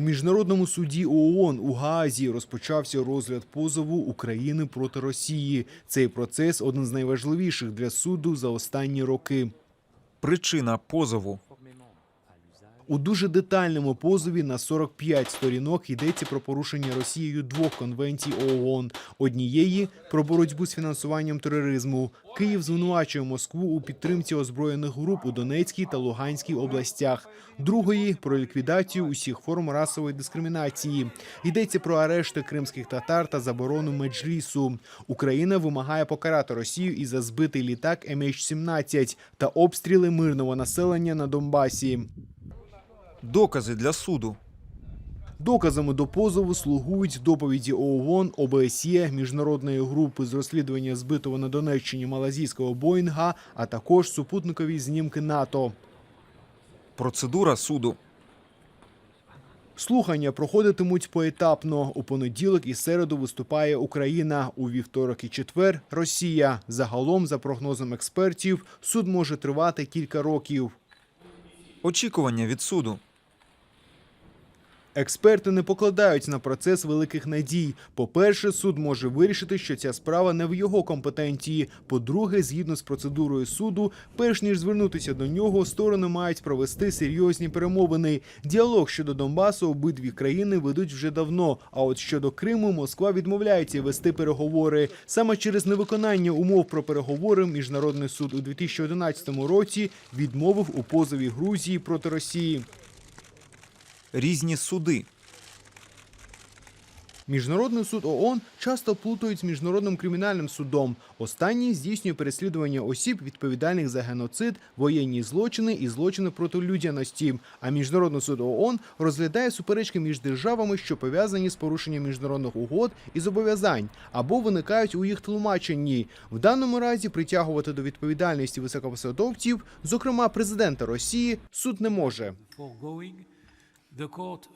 У міжнародному суді ООН у Гаазі розпочався розгляд позову України проти Росії. Цей процес один з найважливіших для суду за останні роки. Причина позову У дуже детальному позові на 45 сторінок йдеться про порушення Росією двох конвенцій ООН. Однієї про боротьбу з фінансуванням тероризму. Київ звинувачує Москву у підтримці озброєних груп у Донецькій та Луганській областях. Другої про ліквідацію усіх форм расової дискримінації. Йдеться про арешти кримських татар та заборону меджлісу. Україна вимагає покарати Росію і за збитий літак MH17 та обстріли мирного населення на Донбасі. Докази для суду. Доказами до позову слугують доповіді ООН, ОБСЄ, міжнародної групи з розслідування збитого на Донеччині малазійського Боїнга, а також супутникові знімки НАТО. Процедура суду. Слухання проходитимуть поетапно. У понеділок і середу виступає Україна. У вівторок і четвер Росія. Загалом, за прогнозом експертів, суд може тривати кілька років. Очікування від суду. Експерти не покладають на процес великих надій. По-перше, суд може вирішити, що ця справа не в його компетенції. По-друге, згідно з процедурою суду, перш ніж звернутися до нього, сторони мають провести серйозні перемовини. Діалог щодо Донбасу обидві країни ведуть вже давно. А от щодо Криму, Москва відмовляється вести переговори. Саме через невиконання умов про переговори міжнародний суд у 2011 році відмовив у позові Грузії проти Росії. Різні суди. Міжнародний суд ООН часто плутають з міжнародним кримінальним судом. Останній здійснює переслідування осіб, відповідальних за геноцид, воєнні злочини і злочини проти людяності. А міжнародний суд ООН розглядає суперечки між державами, що пов'язані з порушенням міжнародних угод і зобов'язань, або виникають у їх тлумаченні. В даному разі притягувати до відповідальності високопосадовців, зокрема президента Росії, суд не може. The court